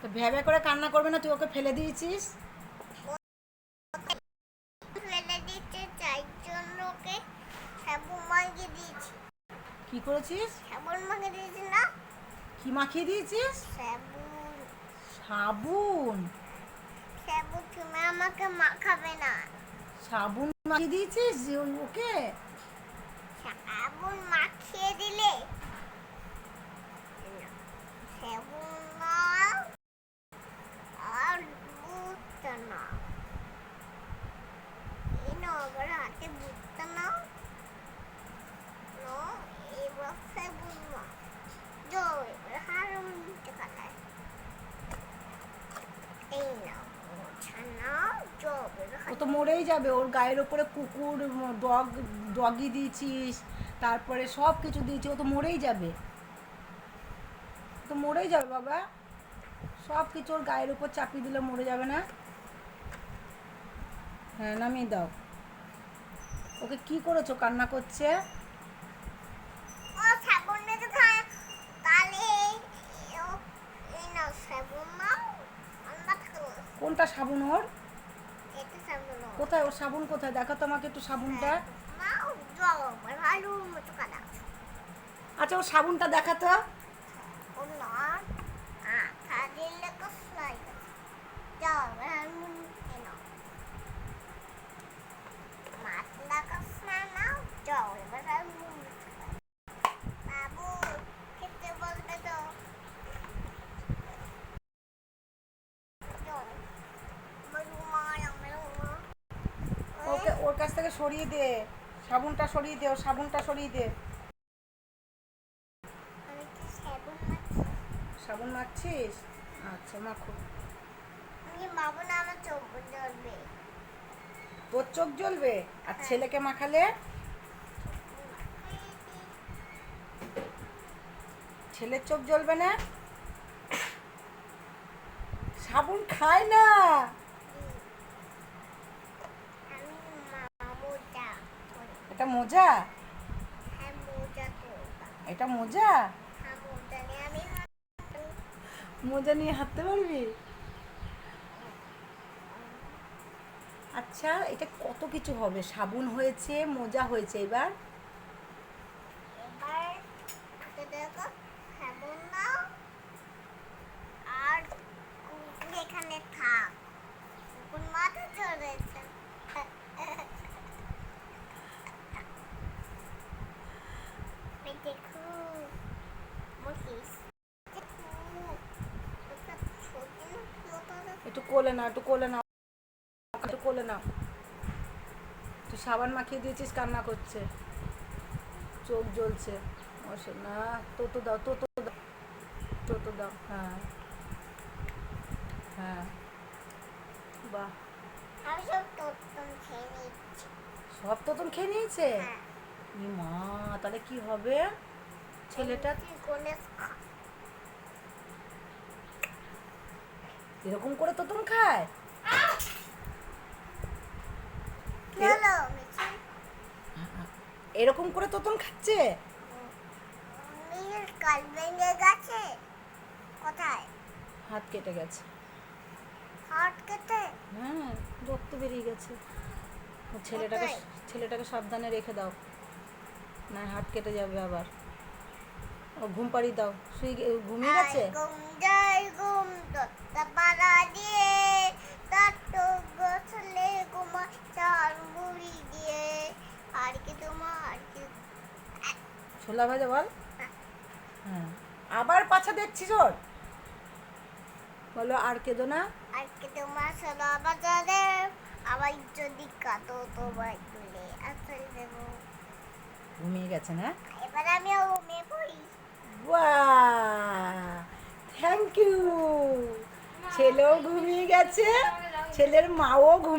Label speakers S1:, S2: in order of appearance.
S1: তো ভ্যাবে করে কান্না করবে না তুই ওকে ফেলে দিয়েছিস? কি করেছিস?
S2: সাবুন মাখিয়ে দিয়েছি না
S1: কি মাখিয়ে দিয়েছিস?
S2: সাবুন।
S1: সাবুন।
S2: সাবুন তুমি আমাকে মাখাবে না
S1: সাবুন মাখিয়ে দিয়েছিস ওকে?
S2: সাবুন মাখিয়ে দিলে? সাবুন
S1: তো মরেই যাবে। ওর গায়ের ওপরে কুকুর ডগ ডগি দিয়েছিস তারপরে সব কিছু দিয়েছিস ও তো মরেই যাবে। তো মরেই যাবে বাবা। সব কিছু ওর গায়ের উপর চাপিয়ে দিলে মরে যাবে না। হ্যাঁ নামিয়ে দাও। ওকে কি করেছ? কান্না করছে? কোনটা সাবুন ওর? কোথায়? ওর সাবুন কোথায়? দেখো তো আমাকে একটু সাবুনটা।
S2: ভালো
S1: আচ্ছা ও সাবুনটা দেখাতো থেকে সরিয়ে দে সাবুনটা সরিয়ে দে সাবুনটা সরিয়ে দে।
S2: সাবুন
S1: মাখছিস? আচ্ছা মাখো। তোর চোখ জ্বলবে? আর ছেলেকে মাখালে? ছেলের চোখ জ্বলবে না? সাবুন খায় না
S2: আমি মোজা করি
S1: এটা মোজা?
S2: হ্যাঁ
S1: এটা মোজা?
S2: হ্যাঁ মোজা নিয়ে
S1: হাঁটতে পারবি? আচ্ছা এটা কত কিছু হবে? সাবুন হয়েছে মোজা হয়েছে এবার
S2: হাতে দেখো সাবুন নাও আর কুকুর এখানে থাক কুকুর মাথা চড়েছে এই দেখো বসিস দেখো ওটা ছোট না ছোট
S1: একটু কোলে নাও একটু কোলে নাও একটু কোলে নাও। তুই সাবান মাখিয়ে দিয়েছিস কান্না করছে। চোখ জ্বলছে। না তো তো দাও তো তো দাও তো তো দাও হ্যাঁ। হ্যাঁ। বাহ।
S2: সব তোর খেয়ে
S1: তো তুমি খেয়ে নিয়েছে?
S2: হ্যাঁ।
S1: মা তাহলে কি হবে? ছেলেটা এরকম করে তো তুমি খায়। এরকম করে তো তুমি খাচ্ছে
S2: কাল ভেঙে গেছে। কোথায়?
S1: হাত কেটে গেছে।
S2: হাট কেটে?
S1: হ্যাঁ রক্ত বেরিয়ে গেছে। ছেলেটাকে ছেলেটাকে সাবধানে রেখে দাও। না হাত কেটে যাবে আবার। ও ঘুম পাড়িয়ে দাও। শুয়ে ঘুমিয়ে গেছে? ছোলা ভাজা বল। হ্যাঁ আবার পাছা দেখছিস ওর? বলো আর কেঁদো না।
S2: আর কি তোমার সোনা বাজারে আবার যদি কাটো তোমার তুলে আসল দেবো।
S1: ঘুমিয়ে গেছে না?
S2: এবার আমি ঘুমিয়ে পড়ি
S1: বাহ থ্যাংক ইউ ছেলেও ঘুমিয়ে গেছে ছেলের মাও ঘুমিয়ে